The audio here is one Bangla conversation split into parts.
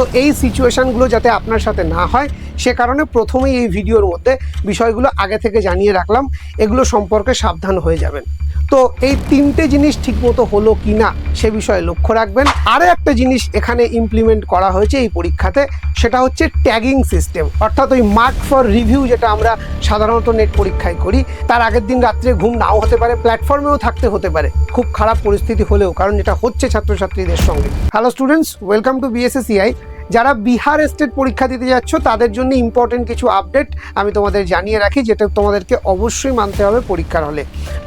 তো এই সিচুয়েশানগুলো যাতে আপনার সাথে না হয়, সে কারণে প্রথমেই এই ভিডিওর মধ্যে বিষয়গুলো আগে থেকে জানিয়ে রাখলাম। এগুলো সম্পর্কে সাবধান হয়ে যাবেন। তো এই তিনটে জিনিস ঠিকমতো হলো কি না, সে বিষয়ে লক্ষ্য রাখবেন। আরও একটা জিনিস এখানে ইমপ্লিমেন্ট করা হয়েছে এই পরীক্ষাতে, সেটা হচ্ছে ট্যাগিং সিস্টেম অর্থাৎ ওই মার্ক ফর রিভিউ যেটা আমরা সাধারণত নেট পরীক্ষায় করি, তার আগের দিন রাত্রে ঘুম নাও হতে পারে প্ল্যাটফর্মেও থাকতে হতে পারে। খুব খারাপ পরিস্থিতি হলেও, কারণ এটা হচ্ছে ছাত্রছাত্রীদের সঙ্গে। Hello students welcome to BSSCI যারা বিহার স্টেট পরীক্ষা দিতে যাচ্ছ, তাদের জন্য ইম্পর্টেন্ট কিছু আপডেট আমি তোমাদের জানিয়ে রাখি, যেটা তোমাদেরকে অবশ্যই মানতে হবে পরীক্ষার হলে।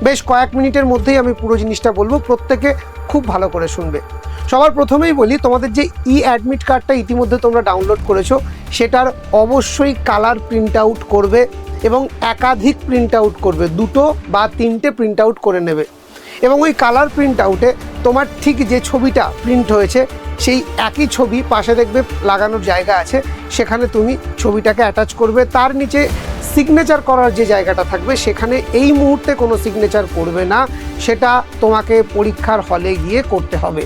বেশ কয়েক মিনিটের মধ্যেই আমি পুরো জিনিসটা বলব, প্রত্যেকে খুব ভালো করে শুনবে। সবার প্রথমেই বলি, তোমাদের যে ই অ্যাডমিট কার্ডটা ইতিমধ্যে তোমরা ডাউনলোড করেছ, সেটার অবশ্যই কালার প্রিন্ট আউট করবে এবং একাধিক প্রিন্ট আউট করবে, দুটো বা তিনটে প্রিন্ট আউট করে নেবে। এবং ওই কালার প্রিন্ট আউটে তোমার ঠিক যে ছবিটা প্রিন্ট হয়েছে সেই একই ছবি পাশে দেখবে লাগানোর জায়গা আছে। সেখানে তুমি ছবিটাকে অ্যাটাচ করবে। তার নিচে সিগনেচার করার যে জায়গাটা থাকবে, সেখানে এই মুহূর্তে কোনো সিগনেচার করবে না। সেটা তোমাকে পরীক্ষার হলে গিয়ে করতে হবে।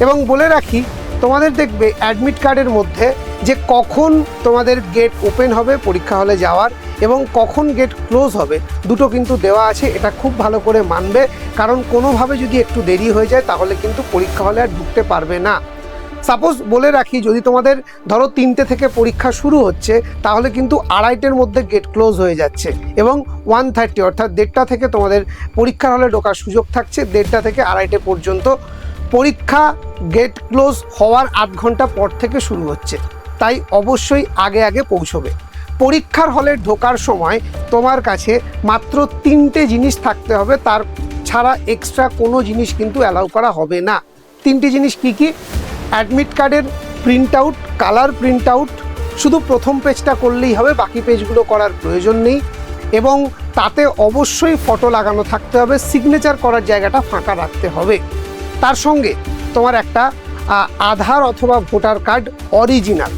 এবং বলে রাখি তোমাদের দেখবে অ্যাডমিট কার্ডের মধ্যে যে কখন তোমাদের গেট ওপেন হবে পরীক্ষা হলে যাওয়ার এবং কখন গেট ক্লোজ হবে, দুটো কিন্তু দেওয়া আছে, এটা খুব ভালো করে মানবে। কারণ কোনোভাবে যদি একটু দেরি হয়ে যায়, তাহলে কিন্তু পরীক্ষা হলে আর ঢুকতে পারবে না। সাপোজ বলে রাখি, যদি তোমাদের ধরো তিনটে থেকে পরীক্ষা শুরু হচ্ছে, তাহলে কিন্তু আড়াইটের মধ্যে গেট ক্লোজ হয়ে যাচ্ছে এবং ওয়ান থার্টি অর্থাৎ দেড়টা থেকে তোমাদের পরীক্ষার হলে ঢোকার সুযোগ থাকছে, দেড়টা থেকে আড়াইটে পর্যন্ত পরীক্ষা গেট ক্লোজ হওয়ার আধ ঘণ্টা পর থেকে শুরু হচ্ছে, তাই অবশ্যই আগে আগে পৌঁছবে। পরীক্ষার হলে ঢোকার সময় তোমার কাছে মাত্র তিনটে জিনিস থাকতে হবে, তার ছাড়া এক্সট্রা কোনো জিনিস কিন্তু অ্যালাউ করা হবে না। তিনটে জিনিস কি কি? অ্যাডমিট কার্ডের print out colour print out শুধু প্রথম পেজটা করলেই হবে, বাকি পেজগুলো করার প্রয়োজন নেই। এবং তাতে অবশ্যই ফটো লাগানো থাকতে হবে সিগনেচার করার জায়গাটা ফাঁকা রাখতে হবে। তার সঙ্গে তোমার একটা আধার অথবা ভোটার কার্ড অরিজিনাল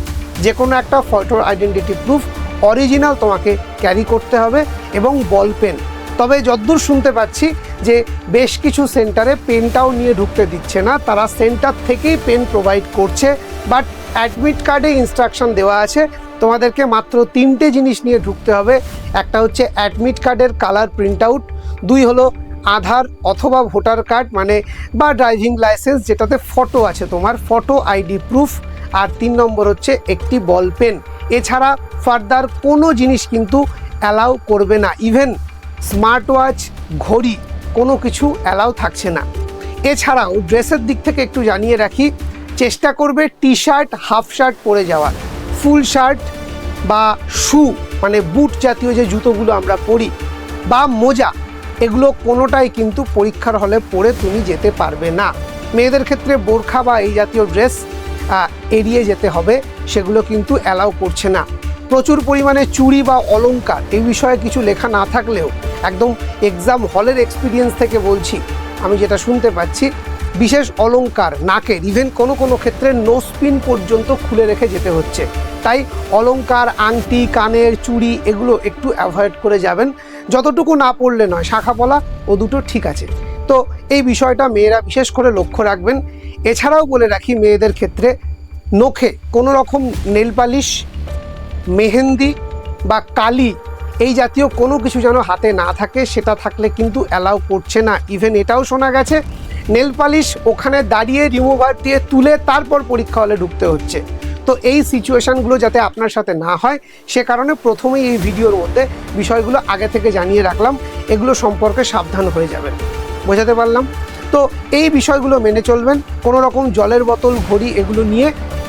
যে কোনো একটা ফটোর আইডেন্টিটি প্রুফ অরিজিনাল তোমাকে ক্যারি করতে হবে এবং বল পেন তবে যদ্দূর শুনতে পাচ্ছি যে বেশ কিছু সেন্টারে পেনটাও নিয়ে ঢুকতে দিচ্ছে না, তারা সেন্টার থেকেই পেন প্রোভাইড করছে বাট অ্যাডমিট কার্ডে ইনস্ট্রাকশন দেওয়া আছে। তোমাদেরকে মাত্র তিনটে জিনিস নিয়ে ঢুকতে হবে, একটা হচ্ছে অ্যাডমিট কার্ডের কালার প্রিন্ট আউট দুই হলো আধার অথবা ভোটার কার্ড মানে বা ড্রাইভিং লাইসেন্স যেটাতে ফটো আছে তোমার, ফটো আইডি প্রুফ আর তিন নম্বর হচ্ছে একটি বল পেন। এছাড়া ফার্দার কোনো জিনিস কিন্তু অ্যালাউ করবে না। ইভেন স্মার্ট ওয়াচ ঘড়ি কোনো কিছু অ্যালাউ থাকছে না। এছাড়াও ড্রেসের দিক থেকে একটু জানিয়ে রাখি, চেষ্টা করবে টি শার্ট হাফ শার্ট পরে যাওয়ার। ফুল শার্ট বা শু মানে বুট জাতীয় যে জুতোগুলো আমরা পরি বা মোজা এগুলো কোনোটাই কিন্তু পরীক্ষার হলে পড়ে তুমি যেতে পারবে না। মেয়েদের ক্ষেত্রে বোরখা বা এই জাতীয় ড্রেস এড়িয়ে যেতে হবে, সেগুলো কিন্তু অ্যালাউ করছে না। প্রচুর পরিমাণে চুরি বা অলঙ্কার এই বিষয়ে কিছু লেখা না থাকলেও, একদম এক্সাম হলের এক্সপিরিয়েন্স থেকে বলছি। আমি যেটা শুনতে পাচ্ছি বিশেষ অলঙ্কার, নাকের ইভেন কোনো কোনো ক্ষেত্রে নোসপিন পর্যন্ত খুলে রেখে যেতে হচ্ছে। তাই অলংকার আংটি, কানের, চুড়ি এগুলো একটু অ্যাভয়েড করে যাবেন। যতটুকু না পড়লে নয়, শাখা পলা ও দুটো ঠিক আছে। তো এই বিষয়টা মেয়েরা বিশেষ করে লক্ষ্য রাখবেন। এছাড়াও বলে রাখি, মেয়েদের ক্ষেত্রে নখে কোনো রকম নেল পালিশ মেহেন্দি বা কালি এই জাতীয় কোনো কিছু যেন হাতে না থাকে, সেটা থাকলে কিন্তু অ্যালাউ করছে না। ইভেন এটাও শোনা গেছে। নেল পালিশ ওখানে দাঁড়িয়ে রিমুভার দিয়ে তুলে তারপর পরীক্ষা হলে ঢুকতে হচ্ছে। তো এই সিচুয়েশানগুলো যাতে আপনার সাথে না হয়, সে কারণে প্রথমেই এই ভিডিওর মধ্যে বিষয়গুলো আগে থেকে জানিয়ে রাখলাম। এগুলো সম্পর্কে সাবধান হয়ে যাবেন। বোঝাতে পারলাম? তো এই বিষয়গুলো মেনে চলবেন। কোনো রকম জলের বোতল, ঘড়ি এগুলো নিয়ে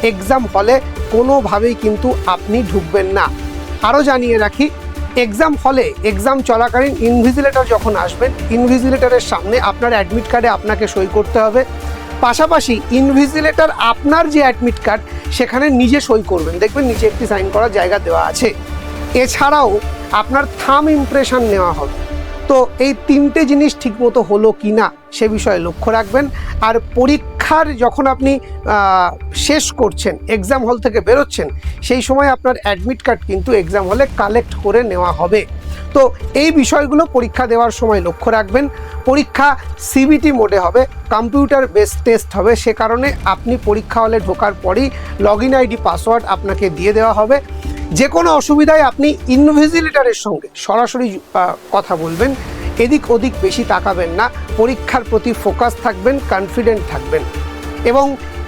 এক্সাম হলে কোনোভাবেই কিন্তু আপনি ঢুকবেন না। আরও জানিয়ে রাখি এক্সাম হলে এক্সাম চলাকালীন ইনভিজিলেটর যখন আসবেন ইনভিজিলেটরের সামনে আপনার অ্যাডমিট কার্ডে আপনাকে সই করতে হবে। পাশাপাশি ইনভিজিলেটর আপনার যে অ্যাডমিট কার্ড সেখানে নিজে সই করবেন। দেখবেন নিচে একটি সাইন করার জায়গা দেওয়া আছে। এছাড়াও আপনার থাম ইমপ্রেশন নেওয়া হবে। তো এই তিনটে জিনিস ঠিকমতো হলো কি না সে বিষয়ে লক্ষ্য রাখবেন। আর পরীক্ষা পরীক্ষার যখন আপনি শেষ করছেন এক্সাম হল থেকে বেরোচ্ছেন, সেই সময় আপনার অ্যাডমিট কার্ড কিন্তু এক্সাম হলে কালেক্ট করে নেওয়া হবে। তো এই বিষয়গুলো পরীক্ষা দেওয়ার সময় লক্ষ্য রাখবেন। পরীক্ষা সিবিটি মোডে হবে কম্পিউটার বেস টেস্ট হবে, সে কারণে আপনি পরীক্ষা হলে ঢোকার পরই লগ ইন আইডি পাসওয়ার্ড আপনাকে দিয়ে দেওয়া হবে। যে কোনো অসুবিধায় আপনি ইনভিজিলেটারের সঙ্গে সরাসরি কথা বলবেন। এদিক ওদিক বেশি তাকাবেন না, পরীক্ষার প্রতি ফোকাস থাকবেন কনফিডেন্ট থাকবেন। এবং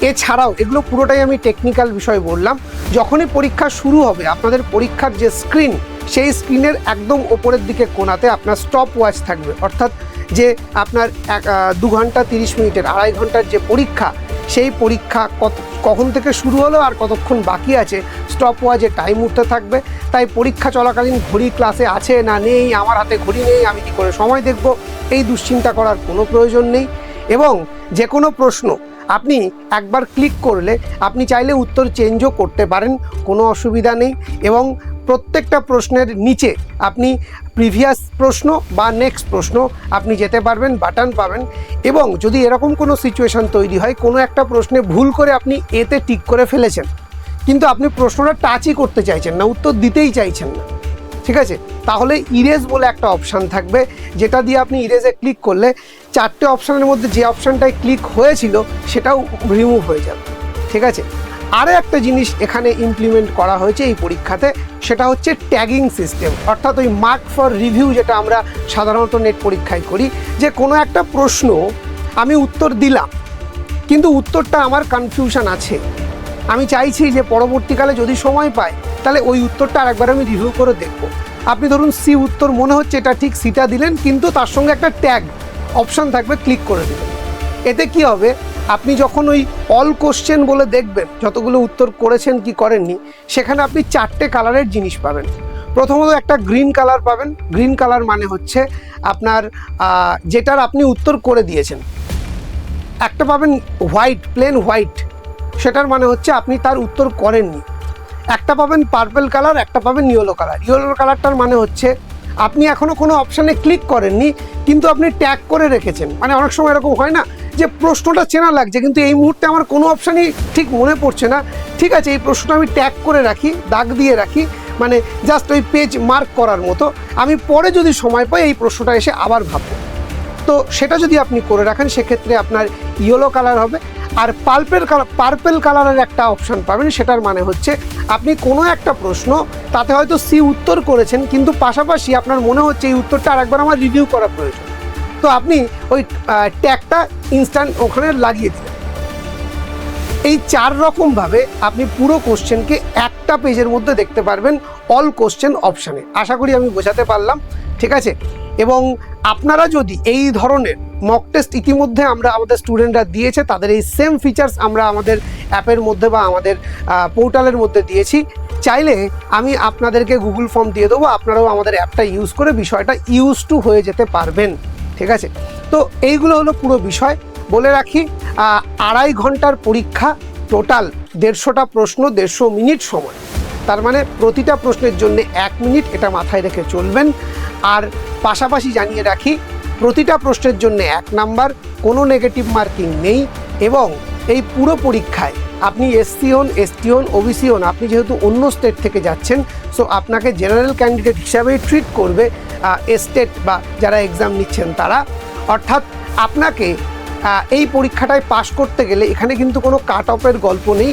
এছাড়াও, এগুলো পুরোটাই আমি টেকনিক্যাল বিষয় বললাম, যখনই পরীক্ষা শুরু হবে, আপনাদের পরীক্ষার যে স্ক্রিন সেই স্ক্রিনের একদম ওপরের দিকে কোনাতে আপনার স্টপ ওয়াচ থাকবে। অর্থাৎ যে আপনার দু ঘণ্টা তিরিশ মিনিটের, আড়াই ঘণ্টার যে পরীক্ষা সেই পরীক্ষা কত কখন থেকে শুরু হলো আর কতক্ষণ বাকি আছে? স্টপ ওয়াচে টাইম উঠতে থাকবে। তাই পরীক্ষা চলাকালীন ঘড়ি ক্লাসে আছে না নেই, আমার হাতে ঘড়ি নেই, আমি কি করে সময় দেখব? এই দুশ্চিন্তা করার কোনো প্রয়োজন নেই। এবং যে কোনো প্রশ্ন আপনি একবার ক্লিক করলে আপনি চাইলে উত্তর চেঞ্জও করতে পারেন, কোনো অসুবিধা নেই। এবং প্রত্যেকটা প্রশ্নের নিচে আপনি প্রিভিয়াস প্রশ্ন বা নেক্সট প্রশ্ন আপনি যেতে পারবেন বাটন পাবেন এবং যদি এরকম কোনো সিচুয়েশন তৈরি হয়, কোনো একটা প্রশ্নে ভুল করে আপনি এতে টিক করে ফেলেছেন, কিন্তু আপনি প্রশ্নটা টাচই করতে চাইছেন না, উত্তর দিতেই চাইছেন না, ঠিক আছে? তাহলে ইরেজ বলে একটা অপশান থাকবে, যেটা দিয়ে আপনি ইরেজে ক্লিক করলে চারটে অপশানের মধ্যে যে অপশানটায় ক্লিক হয়েছিল, সেটাও রিমুভ হয়ে যাবে, ঠিক আছে? আরও একটা জিনিস এখানে ইমপ্লিমেন্ট করা হয়েছে এই পরীক্ষাতে, সেটা হচ্ছে ট্যাগিং সিস্টেম অর্থাৎ ওই মার্ক ফর রিভিউ যেটা আমরা সাধারণত নেট পরীক্ষায় করি, যে কোনো একটা প্রশ্ন আমি উত্তর দিলাম, কিন্তু উত্তরটা আমার কনফিউশন আছে। আমি চাইছি যে পরবর্তীকালে যদি সময় পাই, তাহলে ওই উত্তরটা আরেকবার আমি রিভিউ করে দেখব। আপনি ধরুন সি উত্তর মনে হচ্ছে এটা ঠিক সিটা দিলেন, কিন্তু তার সঙ্গে একটা ট্যাগ অপশন থাকবে ক্লিক করে দিলেন। এতে কি হবে? আপনি যখন ওই অল কোশ্চেন বলে দেখবেন, যতগুলো উত্তর করেছেন কি করেননি, সেখানে আপনি চারটে কালারের জিনিস পাবেন। প্রথমত একটা গ্রিন কালার পাবেন। গ্রিন কালার মানে হচ্ছে আপনার যেটার আপনি উত্তর করে দিয়েছেন। একটা পাবেন হোয়াইট প্লেন হোয়াইট সেটার মানে হচ্ছে আপনি তার উত্তর করেননি। একটা পাবেন পার্পেল কালার একটা পাবেন ইয়েলো কালার ইয়েলো কালারটার মানে হচ্ছে আপনি এখনও কোনো অপশানে ক্লিক করেননি, কিন্তু আপনি ট্যাগ করে রেখেছেন। মানে অনেক সময় এরকম হয় না যে প্রশ্নটা চেনা লাগছে, কিন্তু এই মুহূর্তে আমার কোনো অপশানই ঠিক মনে পড়ছে না। ঠিক আছে, এই প্রশ্নটা আমি ট্যাগ করে রাখি, দাগ দিয়ে রাখি মানে জাস্ট ওই পেজ মার্ক করার মতো। আমি পরে যদি সময় পাই, এই প্রশ্নটা এসে আবার ভাববো। তো সেটা যদি আপনি করে রাখেন, সেক্ষেত্রে আপনার ইয়েলো কালার হবে। আর পার্পেল কালার পার্পেল কালারের একটা অপশান পাবেন, সেটার মানে হচ্ছে আপনি কোনো একটা প্রশ্ন, তাতে হয়তো সি উত্তর করেছেন, কিন্তু পাশাপাশি আপনার মনে হচ্ছে এই উত্তরটা আরেকবার আমার রিভিউ করা প্রয়োজন। তো আপনি ওই ট্যাগটা ইনস্ট্যান্ট ওখানে লাগিয়ে দিলেন। এই চার রকমভাবে আপনি পুরো কোশ্চেনকে একটা পেজের মধ্যে দেখতে পারবেন অল কোশ্চেন অপশানে আশা করি আমি বোঝাতে পারলাম, ঠিক আছে? এবং আপনারা যদি এই ধরনের মক টেস্ট ইতিমধ্যে আমরা আমাদের স্টুডেন্টরা দিয়েছে, তাদের এই সেম ফিচার্স আমরা আমাদের অ্যাপের মধ্যে বা আমাদের পোর্টালের মধ্যে দিয়েছি, চাইলে আমি আপনাদেরকে গুগল ফর্ম দিয়ে দেবো, আপনারাও আমাদের অ্যাপটা ইউজ করে বিষয়টা ইউজ টু হয়ে যেতে পারবেন। ঠিক আছে? তো এইগুলো হলো পুরো বিষয়। বলে রাখি আড়াই ঘণ্টার পরীক্ষা টোটাল দেড়শোটা প্রশ্ন, দেড়শো মিনিট সময়। তার মানে প্রতিটা প্রশ্নের জন্য এক মিনিট এটা মাথায় রেখে চলবেন। আর পাশাপাশি জানিয়ে রাখি, প্রতিটা প্রশ্নের জন্য এক নাম্বার, কোনো নেগেটিভ মার্কিং নেই এবং এই পুরো পরীক্ষায় আপনি এসসি হন এসটি হন ওবিসি হন, আপনি যেহেতু অন্য স্টেট থেকে যাচ্ছেন সো আপনাকে জেনারেল ক্যান্ডিডেট হিসাবেই ট্রিট করবে স্টেট বা যারা এক্সাম নিচ্ছেন তারা। অর্থাৎ আপনাকে এই পরীক্ষাটায় পাশ করতে গেলে এখানে কিন্তু কোনো কাট অফের গল্প নেই।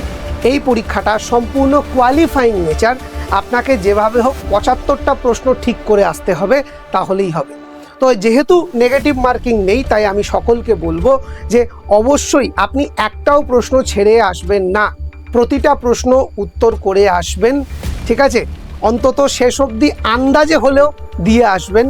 এই পরীক্ষাটা সম্পূর্ণ কোয়ালিফাইং নেচার আপনাকে যেভাবে হোক পঁচাত্তরটা প্রশ্ন ঠিক করে আসতে হবে, তাহলেই হবে। তো যেহেতু নেগেটিভ মার্কিং নেই, তাই আমি সকলকে বলব যে অবশ্যই আপনি একটাও প্রশ্ন ছেড়ে আসবেন না। প্রতিটা প্রশ্ন উত্তর করে আসবেন, ঠিক আছে? অন্তত শেষ অবধি আন্দাজে হলেও দিয়ে আসবেন।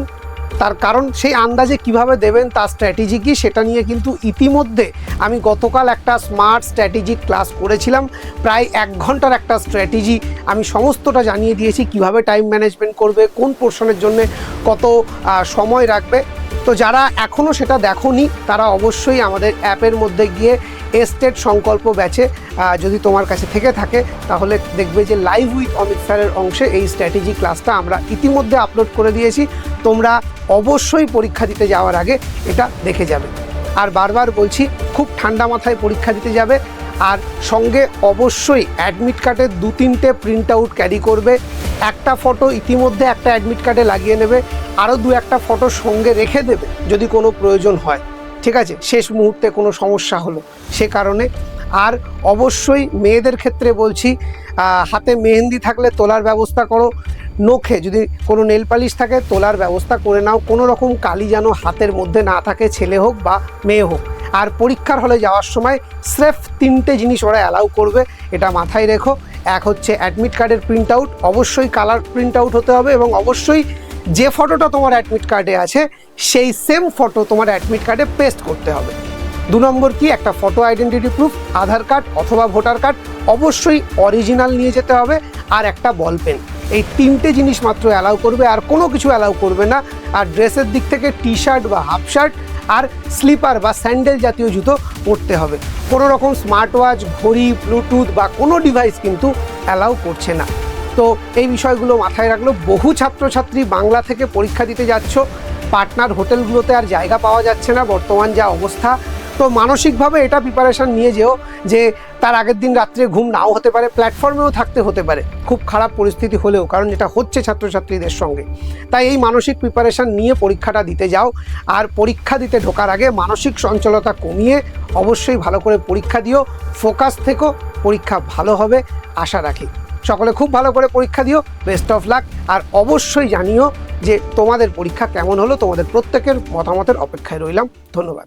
তার কারণ সেই আন্দাজে কীভাবে দেবেন, তার স্ট্র্যাটেজি কী, সেটা নিয়ে কিন্তু ইতিমধ্যে আমি গতকাল একটা স্মার্ট স্ট্র্যাটেজিক ক্লাস করেছিলাম। প্রায় এক ঘণ্টার একটা স্ট্র্যাটেজি আমি সমস্তটা জানিয়ে দিয়েছি, কীভাবে টাইম ম্যানেজমেন্ট করবে, কোন পোর্শনের জন্য কত সময় রাখবে। তো যারা এখনও সেটা দেখোনি, তারা অবশ্যই আমাদের অ্যাপের মধ্যে গিয়ে এস্টেট সংকল্প ব্যাচে যদি তোমার কাছে থেকে থাকে, তাহলে দেখবে যে লাইভ উইথ অমিত স্যারের অংশে এই স্ট্র্যাটেজি ক্লাসটা আমরা ইতিমধ্যে আপলোড করে দিয়েছি। তোমরা অবশ্যই পরীক্ষা দিতে যাওয়ার আগে এটা দেখে যাবে। আর বারবার বলছি, খুব ঠান্ডা মাথায় পরীক্ষা দিতে যাবে। আর সঙ্গে অবশ্যই অ্যাডমিট কার্ডের দু তিনটে প্রিন্ট আউট ক্যারি করবে। একটা ফটো ইতিমধ্যে একটা অ্যাডমিট কার্ডে লাগিয়ে নেবে, আরও দু একটা ফটো সঙ্গে রেখে দেবে, যদি কোনো প্রয়োজন হয়। ঠিক আছে? শেষ মুহূর্তে কোনো সমস্যা হলো। সে কারণে আর অবশ্যই মেয়েদের ক্ষেত্রে বলছি হাতে মেহেন্দি থাকলে তোলার ব্যবস্থা করো, নখে যদি কোনো নেল পালিশ থাকে তোলার ব্যবস্থা করে নাও, কোনো রকম কালি যেন হাতের মধ্যে না থাকে, ছেলে হোক বা মেয়ে হোক। আর পরীক্ষার হলে যাওয়ার সময় স্রেফ তিনটে জিনিস ওরা অ্যালাউ করবে, এটা মাথায় রেখো। এক হচ্ছে অ্যাডমিট কার্ডের প্রিন্ট আউট অবশ্যই কালার প্রিন্ট আউট হতে হবে এবং অবশ্যই যে ফটোটা তোমার অ্যাডমিট কার্ডে আছে, সেই সেম ফটো তোমার অ্যাডমিট কার্ডে পেস্ট করতে হবে। দু নম্বর কি? একটা photo identity proof Aadhaar card অথবা ভোটার কার্ড অবশ্যই অরিজিনাল নিয়ে যেতে হবে আর একটা বল পেন এই তিনটে জিনিস মাত্র অ্যালাউ করবে, আর কোনো কিছু অ্যালাউ করবে না। আর ড্রেসের দিক থেকে টি শার্ট বা হাফ শার্ট আর স্লিপার বা স্যান্ডেল জাতীয় জুতো পরতে হবে। কোনো রকম স্মার্ট ওয়াচ ঘড়ি ব্লুটুথ বা কোনো ডিভাইস কিন্তু অ্যালাউ করছে না। তো এই বিষয়গুলো মাথায় রাখল। বহু ছাত্রছাত্রী বাংলা থেকে পরীক্ষা দিতে যাচ্ছ। পার্টনার হোটেলগুলোতে আর জায়গা পাওয়া যাচ্ছে না। বর্তমান যা অবস্থা তো মানসিকভাবে এটা প্রিপারেশান নিয়ে যেও যে তার আগের দিন রাত্রে ঘুম নাও হতে পারে প্ল্যাটফর্মেও থাকতে হতে পারে, খুব খারাপ পরিস্থিতি হলেও, কারণ এটা হচ্ছে ছাত্রছাত্রীদের সঙ্গে। তাই এই মানসিক প্রিপারেশন নিয়ে পরীক্ষাটা দিতে যাও, আর পরীক্ষা দিতে ঢোকার আগে মানসিক সঞ্চলতা কমিয়ে অবশ্যই ভালো করে পরীক্ষা দিও ফোকাস থেকো, পরীক্ষা ভালো হবে, আশা রাখি। সকলে খুব ভালো করে পরীক্ষা দিও বেস্ট অফ লাক আর অবশ্যই জানিও যে তোমাদের পরীক্ষা কেমন হলো, তোমাদের প্রত্যেকের মতামতের অপেক্ষায় রইলাম, ধন্যবাদ।